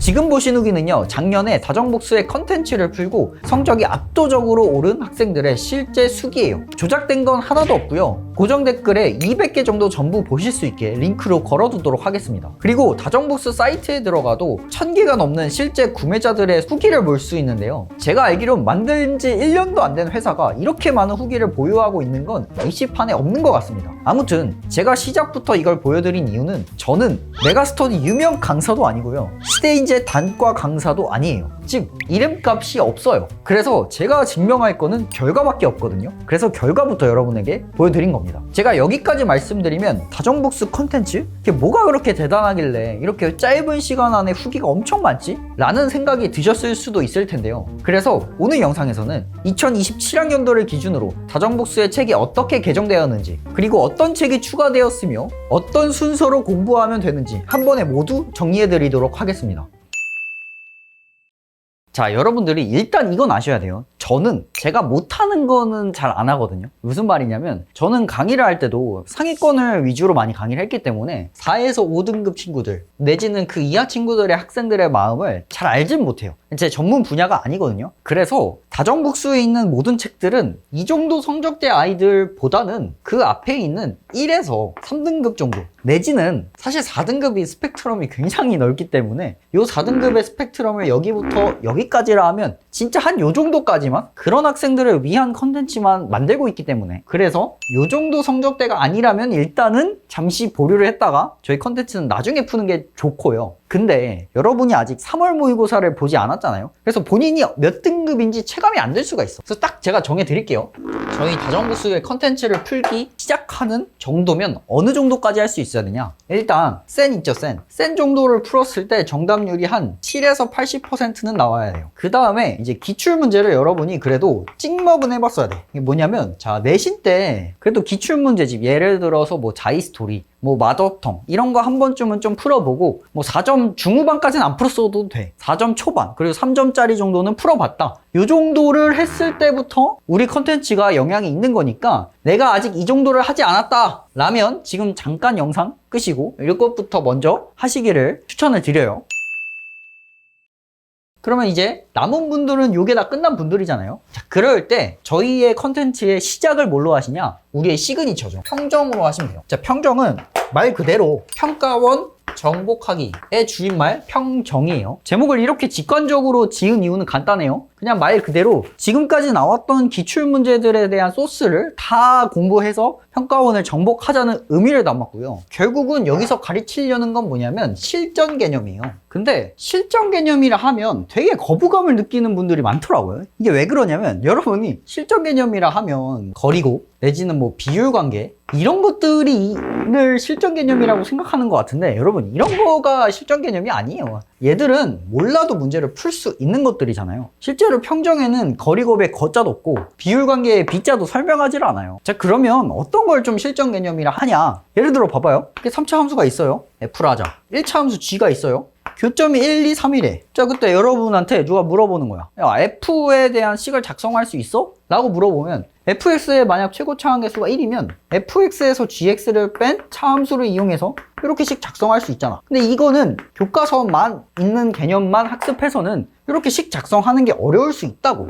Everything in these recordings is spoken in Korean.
지금 보신 후기는요 작년에 다정복수의 컨텐츠를 풀고 성적이 압도적으로 오른 학생들의 실제 수기예요. 조작된 건 하나도 없고요. 고정 댓글에 200개 정도 전부 보실 수 있게 링크로 걸어두도록 하겠습니다. 그리고 다정복수 사이트에 들어가도 1000개가 넘는 실제 구매자들의 후기를 볼 수 있는데요. 제가 알기론 만든 지 1년도 안 된 회사가 이렇게 많은 후기를 보유하고 있는 건 게시판에 없는 것 같습니다. 아무튼 제가 시작부터 이걸 보여드린 이유는 저는 메가스터디 유명 강사도 아니고요. 시대인 재 단과 강사도 아니에요. 즉 이름값이 없어요. 그래서 제가 증명할 거는 결과밖에 없거든요. 그래서 결과부터 여러분에게 보여드린 겁니다. 제가 여기까지 말씀드리면 다정복수 컨텐츠? 이게 뭐가 그렇게 대단하길래 이렇게 짧은 시간 안에 후기가 엄청 많지? 라는 생각이 드셨을 수도 있을 텐데요. 그래서 오늘 영상에서는 2027학년도를 기준으로 다정복수의 책이 어떻게 개정되었는지 그리고 어떤 책이 추가되었으며 어떤 순서로 공부하면 되는지 한 번에 모두 정리해 드리도록 하겠습니다 자, 여러분들이 일단 이건 아셔야 돼요. 저는 제가 못하는 거는 잘 안 하거든요. 무슨 말이냐면, 저는 강의를 할 때도 상위권을 위주로 많이 강의를 했기 때문에 4에서 5등급 친구들, 내지는 그 이하 친구들의 학생들의 마음을 잘 알진 못해요. 제 전문 분야가 아니거든요. 그래서 다정복수에 있는 모든 책들은 이 정도 성적대 아이들보다는 그 앞에 있는 1에서 3등급 정도, 내지는 사실 4등급이 스펙트럼이 굉장히 넓기 때문에 이 4등급의 스펙트럼을 여기부터 여기까지라 하면 진짜 한 요 정도까지만 그런 학생들을 위한 컨텐츠만 만들고 있기 때문에 그래서 요 정도 성적대가 아니라면 일단은 잠시 보류를 했다가 저희 컨텐츠는 나중에 푸는 게 좋고요. 근데 여러분이 아직 3월 모의고사를 보지 않았잖아요. 그래서 본인이 몇 등급인지 체감이 안 될 수가 있어. 그래서 딱 제가 정해 드릴게요. 저희 다정부수의 컨텐츠를 풀기 시작하는 정도면 어느 정도까지 할 수 있어야 되냐? 일단 센 있죠, 센. 센 정도를 풀었을 때 정답률이 한 7에서 80%는 나와야 돼요. 그 다음에 이제 기출 문제를 여러분이 그래도 찍먹은 해봤어야 돼. 이게 뭐냐면 자 내신 때 그래도 기출 문제집 예를 들어서 뭐 자이스토리 뭐 마더텅 이런 거 한 번쯤은 좀 풀어보고 뭐 4점 중후반까지는 안 풀었어도 돼. 4점 초반. 그리고 3점짜리 정도는 풀어봤다. 요 정도를 했을 때부터 우리 컨텐츠가 영향이 있는 거니까 내가 아직 이 정도를 하지 않았다 라면 지금 잠깐 영상 끄시고 이것부터 먼저 하시기를 추천을 드려요 그러면 이제 남은 분들은 요게 다 끝난 분들이잖아요. 자, 그럴 때 저희의 컨텐츠의 시작을 뭘로 하시냐? 우리의 시그니처죠. 평정으로 하시면 돼요. 자, 평정은 말 그대로 평가원 정복하기의 줄임말 평정이에요. 제목을 이렇게 직관적으로 지은 이유는 간단해요. 그냥 말 그대로 지금까지 나왔던 기출 문제들에 대한 소스를 다 공부해서 평가원을 정복하자는 의미를 담았고요. 결국은 여기서 가르치려는 건 뭐냐면 실전 개념이에요. 근데 실전 개념이라 하면 되게 거부감을 느끼는 분들이 많더라고요. 이게 왜 그러냐면 여러분이 실전 개념이라 하면 거리고 내지는 뭐 비율 관계 이런 것들이를 실전 개념이라고 생각하는 것 같은데 여러분 이런 거가 실전 개념이 아니에요. 얘들은 몰라도 문제를 풀 수 있는 것들이잖아요. 실제로 평정에는 거리곱에 거자도 없고 비율 관계의 비자도 설명하지 않아요. 자 그러면 어떤 걸 좀 실전 개념이라 하냐? 예를 들어 봐봐요. 이게 3차 함수가 있어요. F를 하자. 1차 함수 G가 있어요. 교점이 1, 2, 3이래. 자, 그때 여러분한테 누가 물어보는 거야. 야, F에 대한 식을 작성할 수 있어? 라고 물어보면 fx의 만약 최고 차함계수가 1이면 fx에서 gx를 뺀 차함수를 이용해서 이렇게씩 작성할 수 있잖아. 근데 이거는 교과서만 있는 개념만 학습해서는 이렇게 식 작성하는 게 어려울 수 있다고.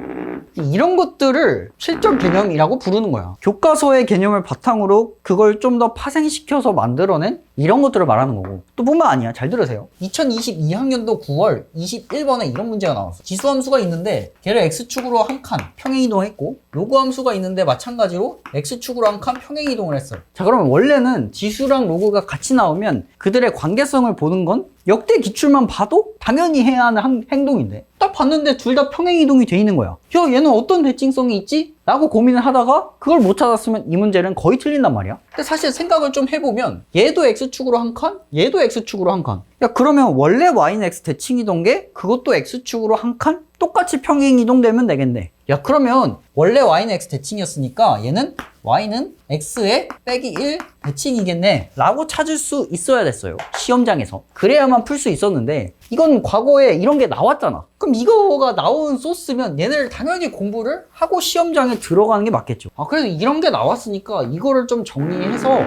이런 것들을 실전 개념이라고 부르는 거야. 교과서의 개념을 바탕으로 그걸 좀 더 파생시켜서 만들어낸 이런 것들을 말하는 거고. 또 뿐만 아니야. 잘 들으세요. 2022학년도 9월 21번에 이런 문제가 나왔어. 지수함수가 있는데 걔를 x축으로 한 칸 평행 이동했고 요구 함수가 있는데 마찬가지로 x축으로 한 칸 평행 이동을 했어요. 자 그러면 원래는 지수랑 로그가 같이 나오면 그들의 관계성을 보는 건 역대 기출만 봐도 당연히 해야 하는 한- 행동인데 딱 봤는데 둘 다 평행 이동이 돼 있는 거야. 야 얘는 어떤 대칭성이 있지? 라고 고민을 하다가 그걸 못 찾았으면 이 문제는 거의 틀린단 말이야. 근데 사실 생각을 좀 해보면 얘도 x축으로 한 칸, 얘도 x축으로 한 칸. 야 그러면 원래 y는 x 대칭 이동계 그것도 x축으로 한 칸? 똑같이 평행 이동되면 되겠네. 야 그러면 원래 y는 x 대칭이었으니까 얘는 y는 x에 빼기 1 대칭이겠네 라고 찾을 수 있어야 됐어요 시험장에서 그래야만 풀 수 있었는데 이건 과거에 이런 게 나왔잖아 그럼 이거가 나온 소스면 얘네를 당연히 공부를 하고 시험장에 들어가는 게 맞겠죠 아 그래서 이런 게 나왔으니까 이거를 좀 정리해서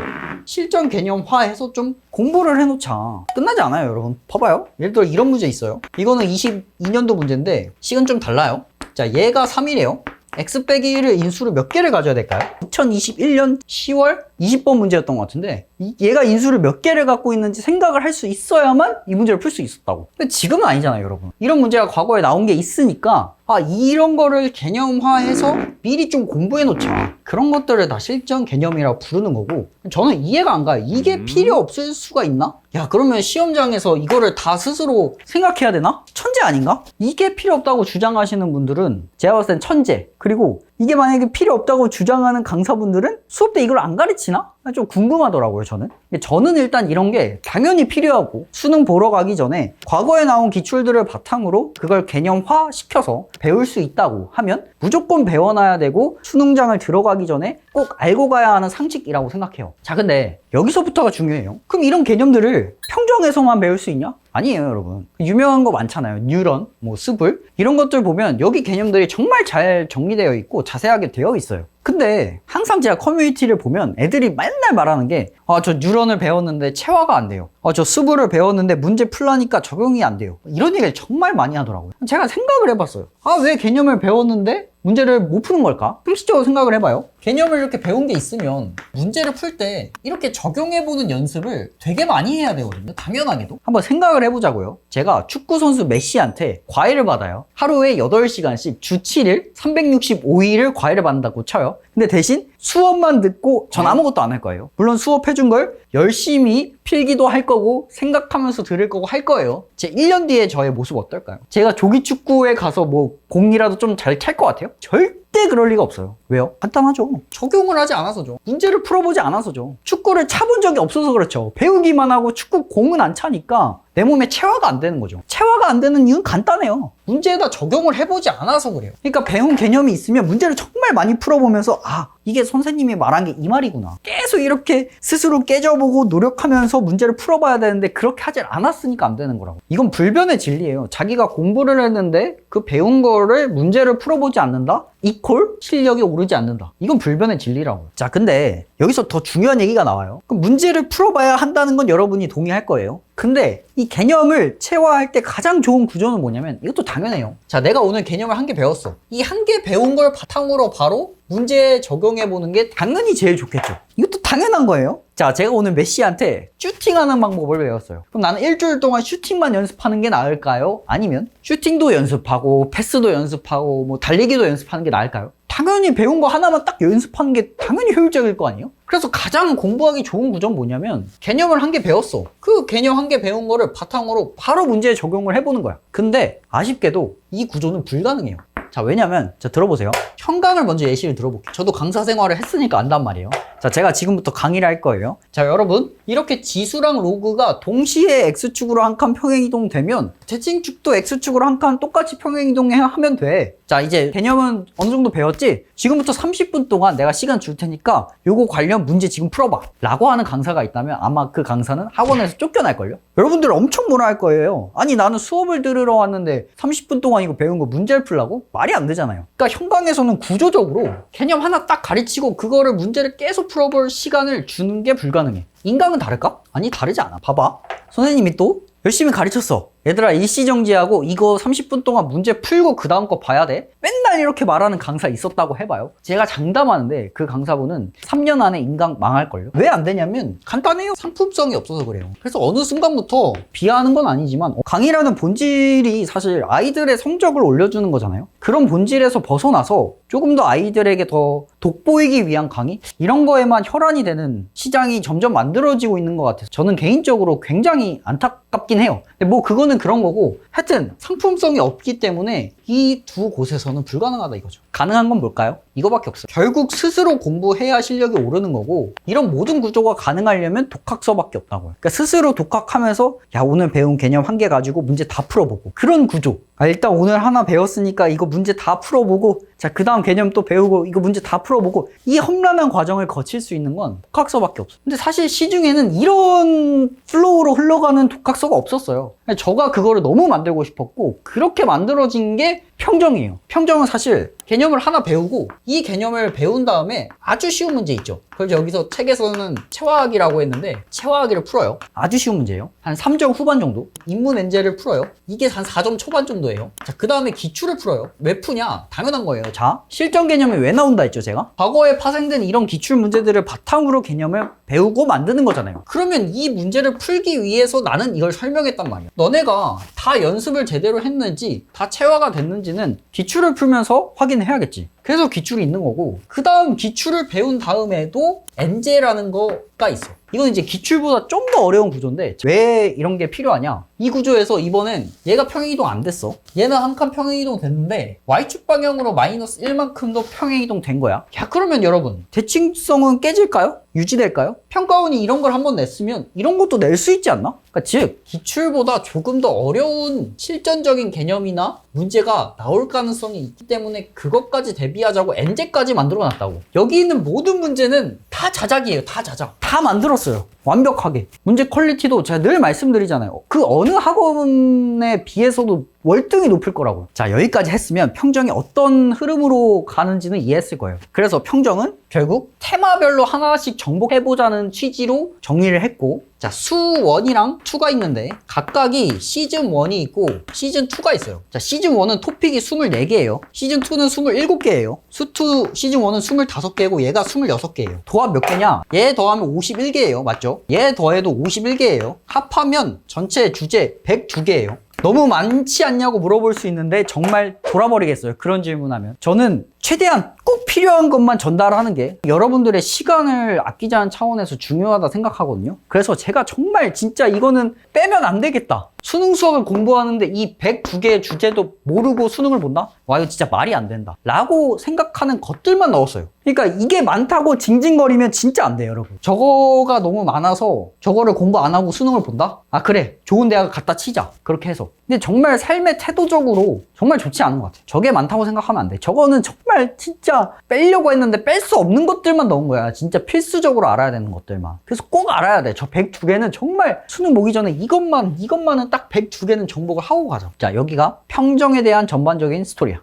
실전 개념화해서 좀 공부를 해놓자. 끝나지 않아요, 여러분. 봐봐요. 예를 들어 이런 문제 있어요. 이거는 22년도 문제인데 시간 좀 달라요. 자, 얘가 3이래요. x 빼기 1을 인수를 몇 개를 가져야 될까요? 2021년 10월 20번 문제였던 것 같은데 이- 얘가 인수를 몇 개를 갖고 있는지 생각을 할 수 있어야만 이 문제를 풀 수 있었다고. 근데 지금은 아니잖아요, 여러분. 이런 문제가 과거에 나온 게 있으니까 아 이런 거를 개념화해서 미리 좀 공부해 놓자. 그런 것들을 다 실전 개념이라고 부르는 거고 저는 이해가 안 가요. 이게 음. 필요 없을 수가 있나? 야 그러면 시험장에서 이거를 다 스스로 생각해야 되나? 천재 아닌가? 이게 필요 없다고 주장하시는 분들은 제가 봤을 땐 천재 그리고 이게 만약에 필요 없다고 주장하는 강사분들은 수업 때 이걸 안 가르치나? 좀 궁금하더라고요 저는 저는 일단 이런 게 당연히 필요하고 수능 보러 가기 전에 과거에 나온 기출들을 바탕으로 그걸 개념화 시켜서 배울 수 있다고 하면 무조건 배워놔야 되고 수능장을 들어가기 전에 꼭 알고 가야 하는 상식이라고 생각해요 자 근데 여기서부터가 중요해요 그럼 이런 개념들을 평정에서만 배울 수 있냐? 아니에요 여러분. 유명한 거 많잖아요. 뉴런, 뭐 스불. 이런 것들 보면 여기 개념들이 정말 잘 정리되어 있고 자세하게 되어 있어요 근데 항상 제가 커뮤니티를 보면 애들이 맨날 말하는 게 아 저 뉴런을 배웠는데 체화가 안 돼요 아저 스불을 배웠는데 문제 풀라니까 적용이 안 돼요 이런 얘기를 정말 많이 하더라고요 제가 생각을 해봤어요 아 왜 개념을 배웠는데 문제를 못 푸는 걸까? 상식적으로 생각을 해봐요. 개념을 이렇게 배운 게 있으면 문제를 풀 때 이렇게 적용해보는 연습을 되게 많이 해야 되거든요. 당연하게도. 한번 생각을 해보자고요. 제가 축구선수 메시한테 과외를 받아요. 하루에 8시간씩 주 7일, 365일을 과외를 받는다고 쳐요. 근데 대신 수업만 듣고 전 아무것도 안 할 거예요. 물론 수업 해준 걸 열심히 필기도 할 거고 생각하면서 들을 거고 할 거예요. 제 1년 뒤에 저의 모습 어떨까요? 제가 조기 축구에 가서 뭐 공이라도 좀 잘 찰 것 같아요? 절대 그럴 리가 없어요. 왜요? 간단하죠. 적용을 하지 않아서죠. 문제를 풀어보지 않아서죠. 축구를 차본 적이 없어서 그렇죠. 배우기만 하고 축구 공은 안 차니까 내 몸에 체화가 안 되는 거죠. 체화가 안 되는 이유는 간단해요. 문제에다 적용을 해보지 않아서 그래요. 그러니까 배운 개념이 있으면 문제를 정말 많이 풀어보면서 아 이게 선생님이 말한 게 이 말이구나. 계속 이렇게 스스로 깨져보고 노력하면서 문제를 풀어봐야 되는데 그렇게 하질 않았으니까 안 되는 거라고. 이건 불변의 진리예요. 자기가 공부를 했는데 그 배운 거를 문제를 풀어보지 않는다? 이콜 실력이 오르지 않는다. 이건 불변의 진리라고. 자, 근데 여기서 더 중요한 얘기가 나와요. 그럼 문제를 풀어봐야 한다는 건 여러분이 동의할 거예요. 근데 이 개념을 체화할 때 가장 좋은 구조는 뭐냐면 이것도 당연해요. 자, 내가 오늘 개념을 한 개 배웠어. 이 한 개 배운 걸 바탕으로 바로 문제에 적용해 보는 게 당연히 제일 좋겠죠. 이것도 당연한 거예요. 자, 제가 오늘 메시한테 슈팅하는 방법을 배웠어요. 그럼 나는 일주일 동안 슈팅만 연습하는 게 나을까요? 아니면 슈팅도 연습하고 패스도 연습하고 뭐 달리기도 연습하는 게 나을까요? 당연히 배운 거 하나만 딱 연습하는 게 당연히 효율적일 거 아니에요? 그래서 가장 공부하기 좋은 구조는 뭐냐면 개념을 한 개 배웠어. 그 개념 한 개 배운 거를 바탕으로 바로 문제에 적용을 해보는 거야. 근데 아쉽게도 이 구조는 불가능해요. 자, 왜냐면, 자, 들어보세요. 현강을 먼저 예시를 들어볼게요. 저도 강사 생활을 했으니까 안단 말이에요. 자, 제가 지금부터 강의를 할 거예요. 자, 여러분. 이렇게 지수랑 로그가 동시에 X축으로 한 칸 평행이동 되면, 대칭축도 X축으로 한 칸 똑같이 평행이동하면 돼. 자, 이제 개념은 어느 정도 배웠지? 지금부터 30분 동안 내가 시간 줄 테니까 요거 관련 문제 지금 풀어봐. 라고 하는 강사가 있다면 아마 그 강사는 학원에서 쫓겨날걸요? 여러분들 엄청 뭐라 할 거예요. 아니, 나는 수업을 들으러 왔는데 30분 동안 이거 배운 거 문제를 풀라고? 말이 안 되잖아요. 그러니까 현강에서는 구조적으로 개념 하나 딱 가르치고 그거를 문제를 계속 풀어볼 시간을 주는 게 불가능해. 인강은 다를까? 아니, 다르지 않아. 봐봐. 선생님이 또 열심히 가르쳤어. 얘들아 일시 정지하고 이거 30분 동안 문제 풀고 그 다음 거 봐야 돼? 맨날 이렇게 말하는 강사 있었다고 해봐요. 제가 장담하는데 그 강사분은 3년 안에 인강 망할걸요? 왜 안 되냐면 간단해요. 상품성이 없어서 그래요. 그래서 어느 순간부터 비하하는 건 아니지만 강의라는 본질이 사실 아이들의 성적을 올려주는 거잖아요. 그런 본질에서 벗어나서 조금 더 아이들에게 더 돋보이기 위한 강의? 이런 거에만 혈안이 되는 시장이 점점 만들어지고 있는 것 같아서 저는 개인적으로 굉장히 안타깝긴 해요. 근데 뭐 그거 는 그런 거고 하여튼 상품성이 없기 때문에 이 두 곳에서는 불가능하다 이거죠. 가능한 건 뭘까요? 이거밖에 없어요. 결국 스스로 공부해야 실력이 오르는 거고 이런 모든 구조가 가능하려면 독학서밖에 없다고요. 그러니까 스스로 독학하면서 야 오늘 배운 개념 한 개 가지고 문제 다 풀어보고 그런 구조. 아, 일단 오늘 하나 배웠으니까 이거 문제 다 풀어보고 자 그 다음 개념 또 배우고 이거 문제 다 풀어보고 이 험난한 과정을 거칠 수 있는 건 독학서밖에 없어요. 근데 사실 시중에는 이런 플로우로 흘러가는 독학서가 없었어요. 저가 그거를 너무 만들고 싶었고 그렇게 만들어진 게 평정이에요. 평정은 사실 개념을 하나 배우고 이 개념을 배운 다음에 아주 쉬운 문제 있죠. 그래서 여기서 책에서는 체화하기라고 했는데 체화하기를 풀어요. 아주 쉬운 문제예요. 한 3점 후반 정도. 인문 엔제를 풀어요. 이게 한 4점 초반 정도예요. 자, 그 다음에 기출을 풀어요. 왜 푸냐? 당연한 거예요. 자, 실전 개념이 왜 나온다 했죠, 제가? 과거에 파생된 이런 기출 문제들을 바탕으로 개념을 배우고 만드는 거잖아요. 그러면 이 문제를 풀기 위해서 나는 이걸 설명했단 말이야. 너네가 다 연습을 제대로 했는지, 다 체화가 됐는지는 기출을 풀면서 확인해야겠지. 그래서 기출이 있는 거고, 그 다음 기출을 배운 다음에도 엔제라는 거 가 있어. 이건 이제 기출보다 좀 더 어려운 구조인데 왜 이런 게 필요하냐? 이 구조에서 이번엔 얘가 평행이동 안 됐어. 얘는 한 칸 평행이동 됐는데 y축 방향으로 마이너스 1만큼도 평행이동 된 거야. 야 그러면 여러분 대칭성은 깨질까요? 유지될까요? 평가원이 이런 걸 한번 냈으면 이런 것도 낼 수 있지 않나? 그러니까 즉 기출보다 조금 더 어려운 실전적인 개념이나 문제가 나올 가능성이 있기 때문에 그것까지 대비하자고 엔제까지 만들어 놨다고. 여기 있는 모든 문제는 다 자작이에요. 다 자작. 다 만들었어요. 완벽하게. 문제 퀄리티도 제가 늘 말씀드리잖아요. 그 어느 학원에 비해서도 월등히 높을 거라고. 자, 여기까지 했으면 평정이 어떤 흐름으로 가는지는 이해했을 거예요. 그래서 평정은 결국 테마별로 하나씩 정복해보자는 취지로 정리를 했고, 자, 수1이랑 2가 있는데, 각각이 시즌 1이 있고, 시즌 2가 있어요. 자, 시즌 1은 토픽이 24개예요. 시즌 2는 27개예요. 수2 시즌 1은 25개고, 얘가 26개예요. 도합 몇 개냐? 얘 더하면 51개예요. 맞죠? 얘 더해도 51개예요. 합하면 전체 주제 102개예요. 너무 많지 않냐고 물어볼 수 있는데 정말 돌아버리겠어요. 그런 질문하면. 저는 최대한 꼭 필요한 것만 전달하는 게 여러분들의 시간을 아끼자는 차원에서 중요하다 생각하거든요. 그래서 제가 정말 진짜 이거는 빼면 안 되겠다. 수능 수업을 공부하는데 이 102개의 주제도 모르고 수능을 본다? 와, 이거 진짜 말이 안 된다. 라고 생각하는 것들만 넣었어요. 그러니까 이게 많다고 징징거리면 진짜 안 돼요, 여러분. 저거가 너무 많아서 저거를 공부 안 하고 수능을 본다? 아, 그래. 좋은 대학 갖다 치자. 그렇게 해서. 근데 정말 삶의 태도적으로 정말 좋지 않은 것 같아요. 저게 많다고 생각하면 안 돼. 저거는 정말 진짜 빼려고 했는데 뺄 수 없는 것들만 넣은 거야. 진짜 필수적으로 알아야 되는 것들만. 그래서 꼭 알아야 돼. 저 102개는 정말 수능 보기 전에 이것만, 이것만은 딱 102개는 정복을 하고 가자. 자, 여기가 평정에 대한 전반적인 스토리야.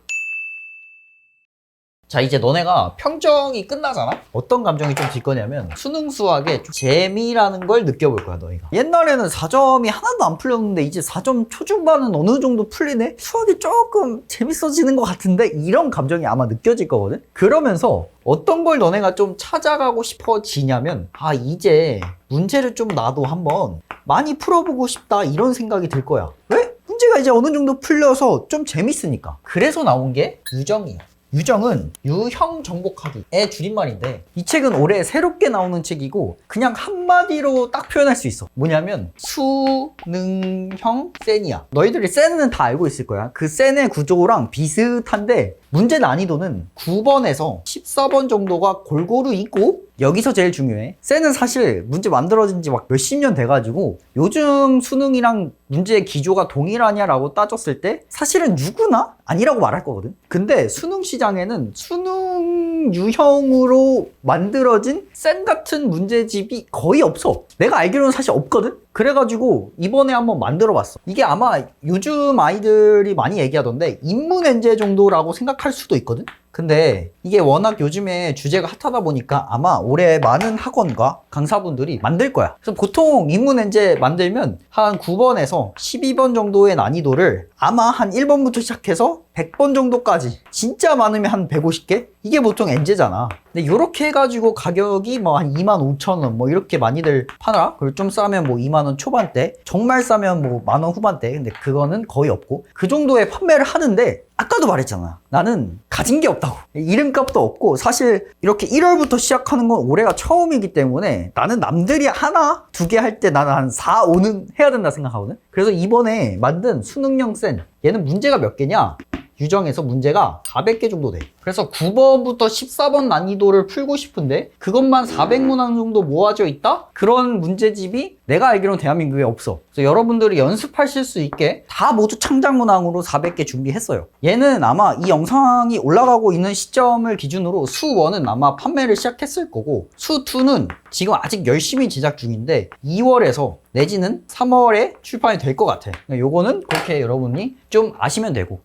자 이제 너네가 평정이 끝나잖아? 어떤 감정이 좀 들 거냐면 수능 수학의 좀 재미라는 걸 느껴볼 거야 너희가 옛날에는 4점이 하나도 안 풀렸는데 이제 4점 초중반은 어느 정도 풀리네? 수학이 조금 재밌어지는 것 같은데? 이런 감정이 아마 느껴질 거거든? 그러면서 어떤 걸 너네가 좀 찾아가고 싶어지냐면 아 이제 문제를 좀 나도 한번 많이 풀어보고 싶다 이런 생각이 들 거야 왜? 문제가 이제 어느 정도 풀려서 좀 재밌으니까 그래서 나온 게 유정이야 유정은 유형 정복하기의 줄임말인데 이 책은 올해 새롭게 나오는 책이고 그냥 한마디로 딱 표현할 수 있어. 뭐냐면 수능형 센이야. 너희들이 센은 다 알고 있을 거야. 그 센의 구조랑 비슷한데 문제 난이도는 9번에서 14번 정도가 골고루 있고 여기서 제일 중요해. 센은 사실 문제 만들어진 지 막 몇십 년 돼가지고 요즘 수능이랑 문제의 기조가 동일하냐라고 따졌을 때 사실은 누구나 아니라고 말할 거거든. 근데 수능 시장에는 수능 유형으로 만들어진 센 같은 문제집이 거의 없어. 내가 알기로는 사실 없거든? 그래가지고 이번에 한번 만들어 봤어. 이게 아마 요즘 아이들이 많이 얘기하던데 인문 엔제 정도라고 생각 할 수도 있거든? 근데 이게 워낙 요즘에 주제가 핫하다 보니까 아마 올해 많은 학원과 강사분들이 만들 거야. 그래서 보통 인문 엔제 만들면 한 9번에서 12번 정도의 난이도를 아마 한 1번부터 시작해서 100번 정도까지 진짜 많으면 한 150개? 이게 보통 엔제잖아. 근데 이렇게 해가지고 가격이 뭐 한 2만 5천 원 뭐 이렇게 많이들 파나? 그리고 좀 싸면 뭐 2만 원 초반대, 정말 싸면 뭐 만 원 후반대. 근데 그거는 거의 없고 그 정도의 판매를 하는데 아까도 말했잖아. 나는 가진 게 없다고. 이름값도 없고 사실 이렇게 1월부터 시작하는 건 올해가 처음이기 때문에 나는 남들이 하나, 두 개 할 때 나는 한 4, 5는 해야 된다 생각하거든. 그래서 이번에 만든 수능형 센 얘는 문제가 몇 개냐? 유정에서 문제가 400개 정도 돼. 그래서 9번부터 14번 난이도를 풀고 싶은데 그것만 400문항 정도 모아져 있다? 그런 문제집이 내가 알기로는 대한민국에 없어. 그래서 여러분들이 연습하실 수 있게 다 모두 창작문항으로 400개 준비했어요. 얘는 아마 이 영상이 올라가고 있는 시점을 기준으로 수1은 아마 판매를 시작했을 거고 수2는 지금 아직 열심히 제작 중인데 2월에서 내지는 3월에 출판이 될 것 같아. 그러니까 요거는 그렇게 여러분이 좀 아시면 되고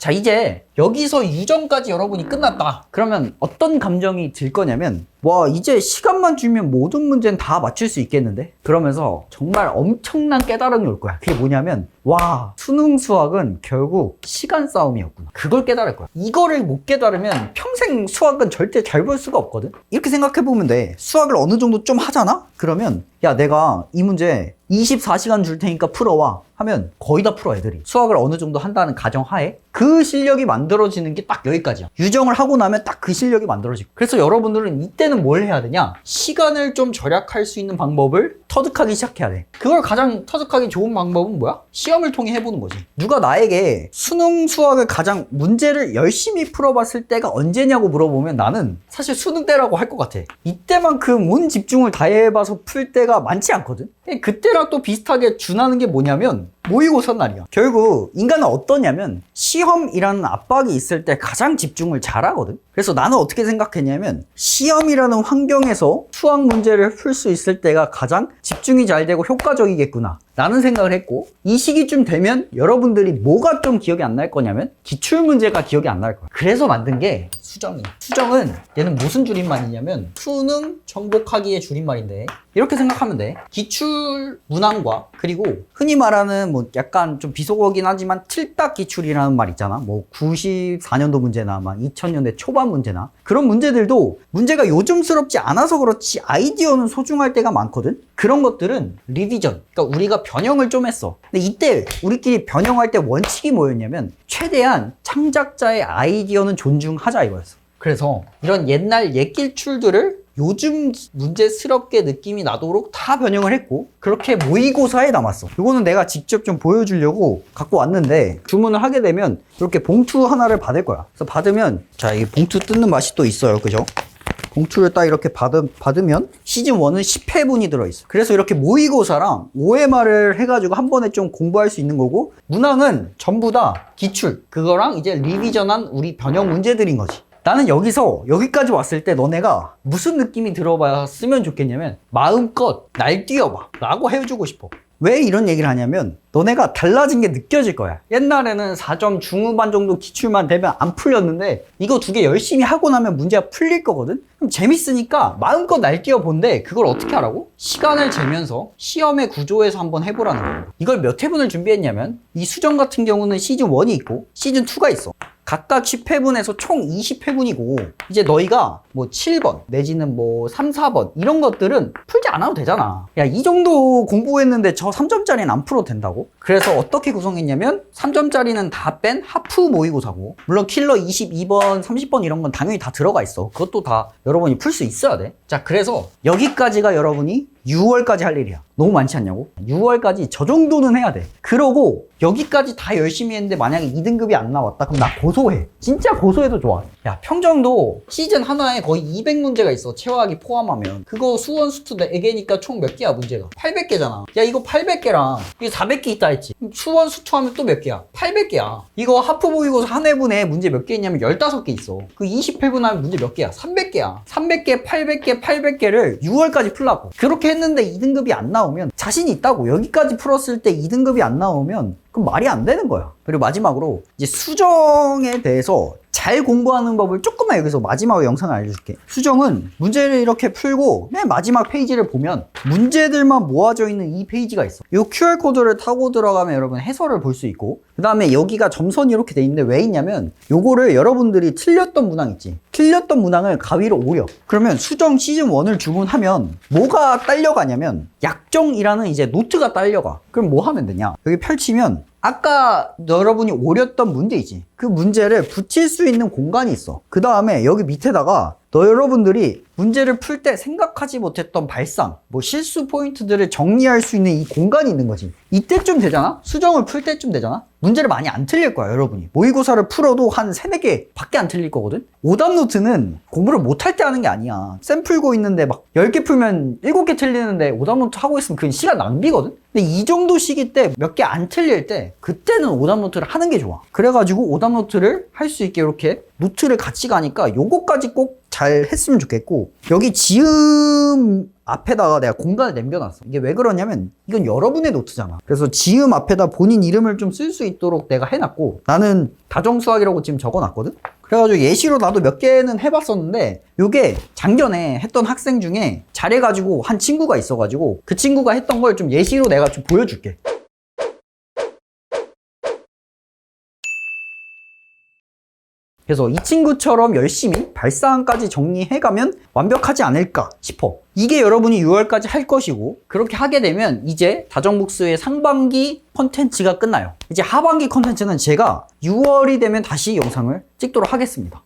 자, 이제 여기서 유전까지 여러분이 끝났다. 그러면 어떤 감정이 들 거냐면, 와, 이제 시간만 주면 모든 문제는 다 맞출 수 있겠는데? 그러면서 정말 엄청난 깨달음이 올 거야. 그게 뭐냐면, 와, 수능 수학은 결국 시간 싸움이었구나. 그걸 깨달을 거야. 이거를 못 깨달으면 평생 수학은 절대 잘 볼 수가 없거든? 이렇게 생각해 보면 돼. 수학을 어느 정도 좀 하잖아? 그러면, 야, 내가 이 문제 24시간 줄 테니까 풀어와. 하면 거의 다 풀어, 애들이. 수학을 어느 정도 한다는 가정하에 그 실력이 만들어지는 게 딱 여기까지야. 유정을 하고 나면 딱 그 실력이 만들어지고. 그래서 여러분들은 이때는 뭘 해야 되냐? 시간을 좀 절약할 수 있는 방법을 터득하기 시작해야 돼. 그걸 가장 터득하기 좋은 방법은 뭐야? 시험을 통해 해보는 거지. 누가 나에게 수능 수학을 가장 문제를 열심히 풀어봤을 때가 언제냐고 물어보면 나는 사실 수능 때라고 할 것 같아. 이때만큼 온 집중을 다해봐서 풀 때가 많지 않거든? 그때랑 또 비슷하게 준하는 게 뭐냐면 모의고사 날이야. 결국 인간은 어떠냐면 시험이라는 압박이 있을 때 가장 집중을 잘하거든. 그래서 나는 어떻게 생각했냐면 시험이라는 환경에서 수학 문제를 풀 수 있을 때가 가장 집중이 잘 되고 효과적이겠구나. 라는 생각을 했고 이 시기쯤 되면 여러분들이 뭐가 좀 기억이 안 날 거냐면 기출 문제가 기억이 안 날 거야. 그래서 만든 게 수정이야. 수정은 얘는 무슨 줄임말이냐면 수능 정복하기의 줄임말인데 이렇게 생각하면 돼. 기출 문항과 그리고 흔히 말하는 뭐 약간 좀 비속어긴 하지만 틀딱 기출이라는 말 있잖아. 뭐 94년도 문제나 막 2000년대 초반 문제나 그런 문제들도 문제가 요즘스럽지 않아서 그렇지 아이디어는 소중할 때가 많거든. 그런 것들은 리비전. 그러니까 우리가 변형을 좀 했어. 근데 이때 우리끼리 변형할 때 원칙이 뭐였냐면 최대한 창작자의 아이디어는 존중하자 이거였어. 그래서 이런 옛날 옛길출들을 요즘 문제스럽게 느낌이 나도록 다 변형을 했고 그렇게 모의고사에 남았어 이거는 내가 직접 좀 보여주려고 갖고 왔는데 주문을 하게 되면 이렇게 봉투 하나를 받을 거야 그래서 받으면 자 이 봉투 뜯는 맛이 또 있어요 그죠? 봉투를 딱 이렇게 받, 받으면 시즌 1은 10회분이 들어있어. 그래서 이렇게 모의고사랑 OMR을 해가지고 한 번에 좀 공부할 수 있는 거고, 문항은 전부 다 기출. 그거랑 이제 리비전한 우리 변형 문제들인 거지. 나는 여기서 여기까지 왔을 때 너네가 무슨 느낌이 들어봤으면 좋겠냐면 마음껏 날 뛰어봐 라고 해주고 싶어. 왜 이런 얘기를 하냐면 너네가 달라진 게 느껴질 거야. 옛날에는 4점 중후반 정도 기출만 되면 안 풀렸는데 이거 두 개 열심히 하고 나면 문제가 풀릴 거거든? 그럼 재밌으니까 마음껏 날 뛰어 본데 그걸 어떻게 하라고? 시간을 재면서 시험의 구조에서 한번 해보라는 거야. 이걸 몇 회분을 준비했냐면 이 수정 같은 경우는 시즌 1이 있고 시즌 2가 있어 각각 10회분에서 총 20회분이고 이제 너희가 뭐 7번 내지는 뭐 3, 4번 이런 것들은 풀지 않아도 되잖아. 야 이 정도 공부했는데 저 3점짜리는 안 풀어도 된다고? 그래서 어떻게 구성했냐면 3점짜리는 다 뺀 하프 모의고사고 물론 킬러 22번, 30번 이런 건 당연히 다 들어가 있어. 그것도 다 여러분이 풀 수 있어야 돼 자 그래서 여기까지가 여러분이 6월까지 할 일이야. 너무 많지 않냐고? 6월까지 저 정도는 해야 돼. 그러고 여기까지 다 열심히 했는데 만약에 2등급이 안 나왔다? 그럼 나 고소해. 진짜 고소해도 좋아. 야, 평정도 시즌 하나에 거의 200문제가 있어. 체화하기 포함하면. 그거 수원 수투 4개니까 총 몇 개야, 문제가? 800개잖아. 야, 이거 800개랑 이게 400개 있다 했지. 수원 수투 하면 또 몇 개야? 800개야. 이거 하프 모의고사 한 회분에 문제 몇 개 있냐면 15개 있어. 그 20회분 하면 문제 몇 개야? 300개야. 300개, 800개, 800개를 6월까지 풀라고. 그렇게 했는데 2등급이 안 나오면 자신이 있다고. 여기까지 풀었을 때 2등급이 안 나오면 그럼 말이 안 되는 거야. 그리고 마지막으로 이제 수정에 대해서 잘 공부하는 법을 조금만 여기서 마지막 영상을 알려줄게. 수정은 문제를 이렇게 풀고 맨 마지막 페이지를 보면 문제들만 모아져 있는 이 페이지가 있어. 이 QR코드를 타고 들어가면 여러분 해설을 볼 수 있고 그 다음에 여기가 점선이 이렇게 돼 있는데 왜 있냐면 요거를 여러분들이 틀렸던 문항 있지. 틀렸던 문항을 가위로 오려. 그러면 수정 시즌 1을 주문하면 뭐가 딸려가냐면 약정이라는 이제 노트가 딸려가. 그럼 뭐 하면 되냐? 여기 펼치면 아까 여러분이 오렸던 문제이지. 그 문제를 붙일 수 있는 공간이 있어. 그 다음에 여기 밑에다가 너 여러분들이 문제를 풀 때 생각하지 못했던 발상, 뭐 실수 포인트들을 정리할 수 있는 이 공간이 있는 거지. 이때쯤 되잖아? 수정을 풀 때쯤 되잖아? 문제를 많이 안 틀릴 거야, 여러분이. 모의고사를 풀어도 한 3, 4개 밖에 안 틀릴 거거든? 오답 노트는 공부를 못할 때 하는 게 아니야. 쌤 풀고 있는데 막 10개 풀면 7개 틀리는데 오답 노트 하고 있으면 그건 시간 낭비거든? 근데 이 정도 시기 때 몇 개 안 틀릴 때 그때는 오답 노트를 하는 게 좋아. 그래가지고 오답 노트를 할 수 있게 이렇게 노트를 같이 가니까 요거까지 꼭 잘 했으면 좋겠고 여기 지음 앞에다가 내가 공간을 남겨놨어. 이게 왜 그러냐면 이건 여러분의 노트잖아. 그래서 지음 앞에다 본인 이름을 좀 쓸 수 있도록 내가 해놨고 나는 다정수학이라고 지금 적어놨거든. 그래가지고 예시로 나도 몇 개는 해봤었는데 요게 작년에 했던 학생 중에 잘해가지고 한 친구가 있어가지고 그 친구가 했던 걸 좀 예시로 내가 좀 보여줄게. 그래서 이 친구처럼 열심히 발사항까지 정리해가면 완벽하지 않을까 싶어. 이게 여러분이 6월까지 할 것이고 그렇게 하게 되면 이제 다정북스의 상반기 컨텐츠가 끝나요. 이제 하반기 컨텐츠는 제가 6월이 되면 다시 영상을 찍도록 하겠습니다.